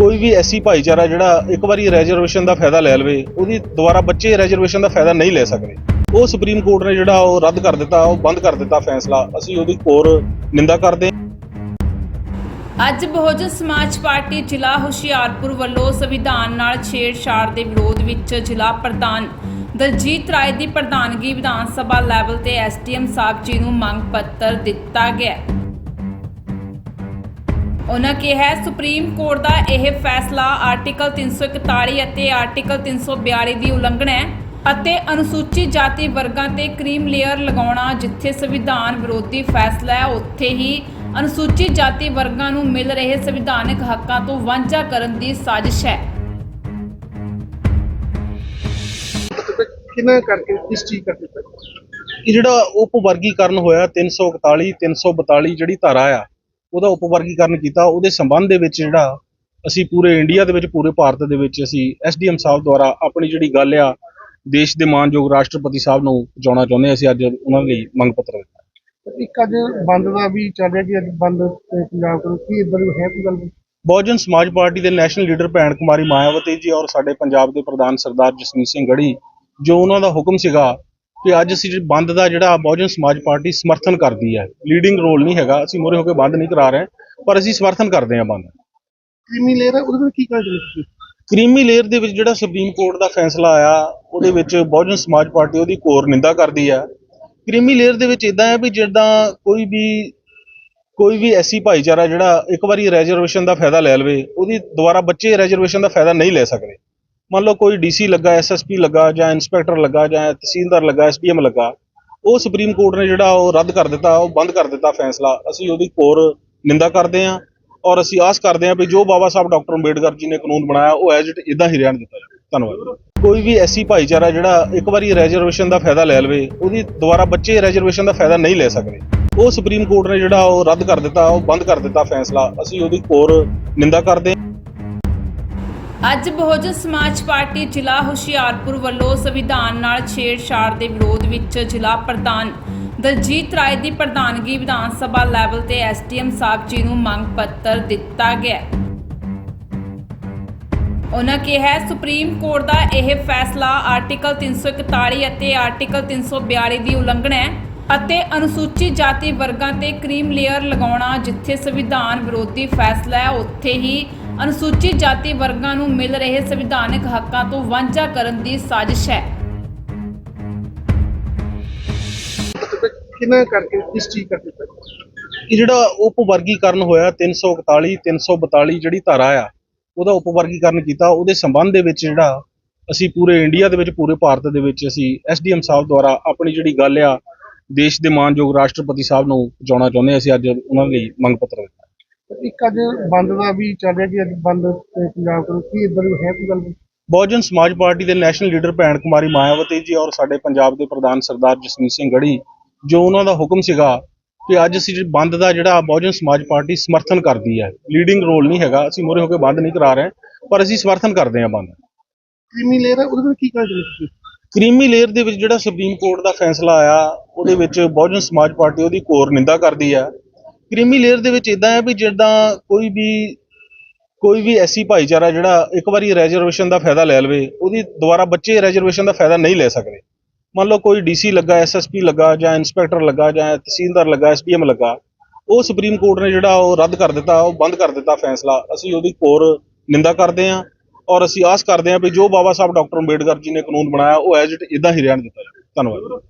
ਕੋਈ ਵੀ ਐਸੀ ਭਾਈਚਾਰਾ ਜਿਹੜਾ ਇੱਕ ਵਾਰੀ ਰੈਜ਼ਰਵੇਸ਼ਨ ਦਾ ਫਾਇਦਾ ਲੈ ਲਵੇ, ਉਹਦੀ ਦੁਬਾਰਾ ਬੱਚੇ ਰੈਜ਼ਰਵੇਸ਼ਨ ਦਾ ਫਾਇਦਾ ਨਹੀਂ ਲੈ ਸਕਦੇ। ਉਹ ਸੁਪਰੀਮ ਕੋਰਟ ਨੇ ਜਿਹੜਾ ਉਹ ਰੱਦ ਕਰ ਦਿੱਤਾ, ਉਹ ਬੰਦ ਕਰ ਦਿੱਤਾ ਫੈਸਲਾ। ਅਸੀਂ ਉਹਦੀ ਹੋਰ ਨਿੰਦਾ ਕਰਦੇ ਅੱਜ ਬਹੁਜਨ ਸਮਾਜ ਪਾਰਟੀ ਜ਼ਿਲ੍ਹਾ ਹੁਸ਼ਿਆਰਪੁਰ ਵੱਲੋਂ ਸੰਵਿਧਾਨ ਨਾਲ ਛੇੜਛਾੜ ਦੇ ਵਿਰੋਧ ਵਿੱਚ ਜ਼ਿਲ੍ਹਾ ਪ੍ਰਧਾਨ ਦਲਜੀਤ ਰਾਏ ਦੀ ਪ੍ਰਧਾਨਗੀ ਵਿਧਾਨ ਸਭਾ ਲੈਵਲ ਤੇ ਐਸਡੀਐਮ ਸਾਹਿਬ ਜੀ ਨੂੰ ਮੰਗ ਪੱਤਰ ਦਿੱਤਾ ਗਿਆ ਉਹਨਾਂ ਕਿਹਾ ਹੈ, ਸੁਪਰੀਮ ਕੋਰਟ ਦਾ ਇਹ ਫੈਸਲਾ ਆਰਟੀਕਲ 341 ਅਤੇ ਆਰਟੀਕਲ 342 ਦੀ ਉਲੰਘਣਾ ਹੈ ਅਤੇ ਅਨੁਸੂਚਿਤ ਜਾਤੀ ਵਰਗਾਂ ਤੇ ਕਰੀਮ ਲੇਅਰ ਲਗਾਉਣਾ ਜਿੱਥੇ ਸੰਵਿਧਾਨ ਵਿਰੋਧੀ ਫੈਸਲਾ ਹੈ ਉੱਥੇ ਹੀ ਅਨੁਸੂਚਿਤ ਜਾਤੀ ਵਰਗਾਂ ਨੂੰ ਮਿਲ ਰਹੇ ਸੰਵਿਧਾਨਕ ਹੱਕਾਂ ਤੋਂ ਵਾਂਝਾ ਕਰਨ ਦੀ ਸਾਜ਼ਿਸ਼ ਹੈ। ਕਿਹਨਾਂ ਕਰਕੇ ਕਿਸ ਚੀਜ਼ ਕਰਕੇ ਸਰ ਕਿ ਜਿਹੜਾ ਉਪ ਵਰਗੀਕਰਨ ਹੋਇਆ 341 342 ਜਿਹੜੀ ਧਾਰਾ ਆ ਉਹਦਾ ਉਪ ਵਰਗੀਕਰਨ ਕੀਤਾ ਉਹਦੇ ਸੰਬੰਧ ਦੇ ਵਿੱਚ ਜਿਹੜਾ ਅਸੀਂ ਪੂਰੇ ਇੰਡੀਆ ਦੇ ਵਿੱਚ ਪੂਰੇ ਭਾਰਤ ਦੇ ਵਿੱਚ ਅਸੀਂ ਐਸਡੀਐਮ ਸਾਹਿਬ ਦੁਆਰਾ ਆਪਣੀ ਜਿਹੜੀ ਗੱਲ ਆ ਦੇਸ਼ ਦੇ ਮਾਨਯੋਗ ਰਾਸ਼ਟਰਪਤੀ ਸਾਹਿਬ ਨੂੰ ਪਹੁੰਚਾਉਣਾ ਚਾਹੁੰਦੇ ਅਸੀਂ ਅੱਜ ਉਹਨਾਂ ਲਈ ਮੰਗ ਪੱਤਰ ਦਿੱਤਾ ਇੱਕ ਅੱਜ ਬੰਦ ਦਾ ਵੀ ਚੱਲ ਰਿਹਾ ਕਿ ਅੱਜ ਬੰਦ ਪੰਜਾਬ ਕੋਲ ਕੀ ਇਦਾਂ ਹੈ ਕੋਈ ਗੱਲ? ਬਹੁਜਨ ਸਮਾਜ ਪਾਰਟੀ ਦੇ ਨੈਸ਼ਨਲ ਲੀਡਰ ਭੈਣ ਕੁਮਾਰੀ ਮਾਇਆਵਤੀ ਜੀ ਔਰ ਸਾਡੇ ਪੰਜਾਬ ਦੇ ਪ੍ਰਧਾਨ ਸਰਦਾਰ ਜਸਮੀਤ ਸਿੰਘ ਗੜੀ ਜੋ ਉਹਨਾਂ ਦਾ ਹੁਕਮ ਸੀਗਾ ਕਿ ਅੱਜ ਅਸੀਂ ਜਿਹੜੀ ਬੰਦ ਦਾ ਜਿਹੜਾ ਬਹੁਜਨ ਸਮਾਜ ਪਾਰਟੀ ਸਮਰਥਨ ਕਰਦੀ ਹੈ ਲੀਡਿੰਗ ਰੋਲ ਨਹੀਂ ਹੈਗਾ ਅਸੀਂ ਮੋਰੇ ਹੋ ਕੇ ਬੰਦ ਨਹੀਂ ਕਰਾ ਰਹੇ ਪਰ ਅਸੀਂ ਸਮਰਥਨ ਕਰਦੇ ਹਾਂ ਬੰਦ। ਕ੍ਰੀਮੀ ਲੇਅਰ ਹੈ ਉਹਦੇ ਵਿੱਚ ਕੀ ਚਾਹੁੰਦੇ ਤੁਸੀਂ? ਕ੍ਰੀਮੀ ਲੇਅਰ ਦੇ ਵਿੱਚ ਜਿਹੜਾ ਸੁਪਰੀਮ ਕੋਰਟ ਦਾ ਫੈਸਲਾ ਆਇਆ ਉਹਦੇ ਵਿੱਚ ਬਹੁਜਨ ਸਮਾਜ ਪਾਰਟੀ ਉਹਦੀ ਕੋਰ ਨਿੰਦਾ ਕਰਦੀ ਹੈ। ਕ੍ਰੀਮੀ ਲੇਅਰ ਦੇ ਵਿੱਚ ਇਦਾਂ ਹੈ ਵੀ ਜਿੱਦਾਂ ਕੋਈ ਵੀ ਕੋਈ ਵੀ ਐਸੀ ਭਾਈਚਾਰਾ ਜਿਹੜਾ ਇੱਕ ਵਾਰੀ ਰੈਜ਼ਰਵੇਸ਼ਨ ਦਾ ਫਾਇਦਾ ਲੈ ਲਵੇ ਉਹਦੀ ਦੁਬਾਰਾ ਬੱਚੇ ਰੈਜ਼ਰਵੇਸ਼ਨ ਦਾ ਫਾਇਦਾ ਨਹੀਂ ਲੈ ਸਕਦੇ। ਮੰਨ ਲਓ ਕੋਈ ਡੀਸੀ ਲੱਗਾ, ਐਸਐਸਪੀ ਲੱਗਾ ਜਾਂ ਇਨਸਪੈਕਟਰ ਲੱਗਾ ਜਾਂ ਤਹਿਸੀਲਦਾਰ ਲੱਗਾ ਐਸਡੀਐਮ ਲੱਗਾ, ਉਹ ਸੁਪਰੀਮ ਕੋਰਟ ਨੇ ਜਿਹੜਾ ਉਹ ਰੱਦ ਕਰ ਦਿੱਤਾ, ਉਹ ਬੰਦ ਕਰ ਦਿੱਤਾ ਫੈਸਲਾ। ਅਸੀਂ ਉਹਦੀ ਕੋਰ ਨਿੰਦਾ ਕਰਦੇ ਹਾਂ ਔਰ ਅਸੀਂ ਆਸ ਕਰਦੇ ਹਾਂ ਵੀ ਜੋ ਬਾਬਾ ਸਾਹਿਬ ਡਾਕਟਰ ਅੰਬੇਡਕਰ ਜੀ ਨੇ ਕਾਨੂੰਨ ਬਣਾਇਆ, ਉਹ ਐਜ ਇਟ ਇਦਾਂ ਹੀ ਰਹਿਣ ਦਿੱਤਾ ਜਾਵੇ। ਧੰਨਵਾਦ। ਕੋਈ ਵੀ ਐਸੀ ਭਾਈਚਾਰਾ ਜਿਹੜਾ ਇੱਕ ਵਾਰੀ ਰੈਜ਼ਰਵੇਸ਼ਨ ਦਾ ਫਾਇਦਾ ਲੈ ਲਵੇ, ਉਹਦੀ ਦੁਬਾਰਾ ਬੱਚੇ ਰੈਜ਼ਰਵੇਸ਼ਨ ਦਾ ਫਾਇਦਾ ਨਹੀਂ ਲੈ ਸਕਦੇ। ਉਹ ਸੁਪਰੀਮ ਕੋਰਟ ਨੇ ਜਿਹੜਾ ਉਹ ਰੱਦ ਕਰ ਦਿੱਤਾ, ਉਹ ਬੰਦ ਕਰ ਦਿੱਤਾ ਫੈਸਲਾ। ਅਸੀਂ ਉਹਦੀ ਕੋਰ ਨਿੰਦਾ ਕਰਦੇ ਹਾਂ। ਅੱਜ ਬਹੁਜਨ ਸਮਾਜ ਪਾਰਟੀ ਜ਼ਿਲ੍ਹਾ ਹੁਸ਼ਿਆਰਪੁਰ ਵੱਲੋਂ ਸੰਵਿਧਾਨ ਨਾਲ ਛੇੜਛਾੜ ਦੇ ਵਿਰੋਧ ਵਿੱਚ ਜ਼ਿਲ੍ਹਾ ਪ੍ਰਧਾਨ ਦਲਜੀਤ ਰਾਏ ਦੀ ਪ੍ਰਧਾਨਗੀ ਵਿਧਾਨ ਸਭਾ ਲੈਵਲ ਤੇ ਐਸਡੀਐਮ ਸਾਹਿਬ ਜੀ ਨੂੰ ਮੰਗ ਪੱਤਰ ਦਿੱਤਾ ਗਿਆ ਉਹਨਾਂ ਕਿਹਾ, ਸੁਪਰੀਮ ਕੋਰਟ ਦਾ ਇਹ ਫੈਸਲਾ ਆਰਟੀਕਲ 341 ਅਤੇ ਆਰਟੀਕਲ 342 ਦੀ ਉਲੰਘਣਾ ਹੈ ਅਤੇ ਅਨੁਸੂਚਿਤ ਜਾਤੀ ਵਰਗਾਂ ਤੇ ਕਰੀਮ ਲੇਅਰ ਲਗਾਉਣਾ ਜਿੱਥੇ ਸੰਵਿਧਾਨ ਵਿਰੋਧੀ ਫੈਸਲਾ ਹੈ, ਉੱਥੇ ਹੀ ਅਨੁਸੂਚਿਤ ਜਾਤੀ ਵਰਗਾਂ ਨੂੰ ਮਿਲ ਰਹੇ ਸੰਵਿਧਾਨਕ ਹੱਕਾਂ ਤੋਂ ਵਾਂਝਾ ਕਰਨ ਦੀ ਸਾਜ਼ਿਸ਼ ਹੈ। ਕਿਹਨਾਂ ਕਰਕੇ, ਕਿਸ ਚੀਜ਼ ਕਰਕੇ? ਸਰ ਜਿਹੜਾ ਉਪ ਵਰਗੀਕਰਨ ਹੋਇਆ 341 342 ਜਿਹੜੀ ਧਾਰਾ ਆ, ਉਹਦਾ ਉਪ ਵਰਗੀਕਰਨ ਕੀਤਾ। ਉਹਦੇ ਸੰਬੰਧ ਦੇ ਵਿੱਚ ਜਿਹੜਾ ਅਸੀਂ ਪੂਰੇ ਇੰਡੀਆ ਦੇ ਵਿੱਚ, ਪੂਰੇ ਭਾਰਤ ਦੇ ਵਿੱਚ ਅਸੀਂ ਐਸਡੀਐਮ ਸਾਹਿਬ ਦੁਆਰਾ ਆਪਣੀ ਜਿਹੜੀ ਗੱਲ ਆ, ਦੇਸ਼ ਦੇ ਮਾਨਯੋਗ ਰਾਸ਼ਟਰਪਤੀ ਸਾਹਿਬ ਨੂੰ ਪਹੁੰਚਾਉਣਾ ਚਾਹੁੰਦੇ ਹਾਂ। ਅਸੀਂ ਅੱਜ ਉਹਨਾਂ ਲਈ ਮੰਗ ਪੱਤਰ ਦਿੱਤਾ। ਇੱਕ ਅੱਜ ਬੰਦ ਦਾ ਵੀ ਚੱਲ ਰਿਹਾ ਕਿ ਅੱਜ ਬੰਦ ਤੇ ਪੰਜਾਬ ਕੋਲ ਕੀ ਇਦਾਂ ਦੀ ਹੈ ਕੋਈ ਗੱਲ? ਬਹੁਜਨ ਸਮਾਜ ਪਾਰਟੀ ਦੇ ਨੈਸ਼ਨਲ ਲੀਡਰ ਭੈਣ ਕੁਮਾਰੀ ਮਾਇਆਵਤੀ ਜੀ ਔਰ ਸਾਡੇ ਪੰਜਾਬ ਦੇ ਪ੍ਰਧਾਨ ਸਰਦਾਰ ਜਸਮੀਤ ਸਿੰਘ ਗੜੀ ਜੋ ਉਹਨਾਂ ਦਾ ਹੁਕਮ ਸੀਗਾ ਕਿ ਅੱਜ ਅਸੀਂ ਬੰਦ ਦਾ ਜਿਹੜਾ ਬਹੁਜਨ ਸਮਾਜ ਪਾਰਟੀ ਸਮਰਥਨ ਕਰਦੀ ਹੈ ਲੀਡਿੰਗ ਰੋਲ ਨਹੀਂ ਹੈਗਾ ਅਸੀਂ ਮੋਰੇ ਹੋ ਕੇ ਬੰਦ ਨਹੀਂ ਕਰਾ ਰਹੇ ਪਰ ਅਸੀਂ ਸਮਰਥਨ ਕਰਦੇ ਹਾਂ ਬੰਦ। ਕ੍ਰੀਮੀ ਲੇਅਰ ਉਹਦੇ ਵਿੱਚ ਕੀ ਚਾਹੁੰਦੇ ਤੁਸੀਂ? ਕ੍ਰੀਮੀ ਲੇਅਰ ਦੇ ਵਿੱਚ ਜਿਹੜਾ ਸੁਪਰੀਮ ਕੋਰਟ ਦਾ ਫੈਸਲਾ ਆਇਆ ਉਹਦੇ ਵਿੱਚ ਬਹੁਜਨ ਸਮਾਜ ਪਾਰਟੀ ਉਹਦੀ ਕੋਰ ਨਿੰਦਾ ਕਰਦੀ ਹੈ ਕ੍ਰੀਮੀ ਲੇਅਰ ਦੇ ਵਿੱਚ ਇਦਾਂ ਹੈ ਵੀ ਜਿੱਦਾਂ ਕੋਈ ਵੀ ਕੋਈ ਵੀ ਐਸੀ ਭਾਈਚਾਰਾ ਜਿਹੜਾ ਇੱਕ ਵਾਰੀ ਰੈਜ਼ਰਵੇਸ਼ਨ ਦਾ ਫਾਇਦਾ ਲੈ ਲਵੇ, ਉਹਦੀ ਦੁਬਾਰਾ ਬੱਚੇ ਰੈਜ਼ਰਵੇਸ਼ਨ ਦਾ ਫਾਇਦਾ ਨਹੀਂ ਲੈ ਸਕਦੇ। ਮੰਨ ਲਓ ਕੋਈ ਡੀਸੀ ਲੱਗਾ ਐਸਐਸਪੀ ਲੱਗਾ, ਜਾਂ ਇਨਸਪੈਕਟਰ ਲੱਗਾ, ਜਾਂ ਤਹਿਸੀਲਦਾਰ ਲੱਗਾ ਐਸਡੀਐਮ ਲੱਗਾ, ਉਹ ਸੁਪਰੀਮ ਕੋਰਟ ਨੇ ਜਿਹੜਾ ਉਹ ਰੱਦ ਕਰ ਦਿੱਤਾ, ਉਹ ਬੰਦ ਕਰ ਦਿੱਤਾ ਫੈਸਲਾ। ਅਸੀਂ ਉਹਦੀ ਕੋਰ ਨਿੰਦਾ ਕਰਦੇ ਹਾਂ ਔਰ ਅਸੀਂ ਆਸ ਕਰਦੇ ਹਾਂ ਵੀ ਜੋ ਬਾਬਾ ਸਾਹਿਬ ਡਾਕਟਰ ਅੰਬੇਡਕਰ ਜੀ ਨੇ ਕਾਨੂੰਨ ਬਣਾਇਆ, ਉਹ ਐਜ ਇਟ ਇਦਾਂ ਹੀ ਰਹਿਣ ਦਿੱਤਾ ਜਾਵੇ। ਧੰਨਵਾਦ।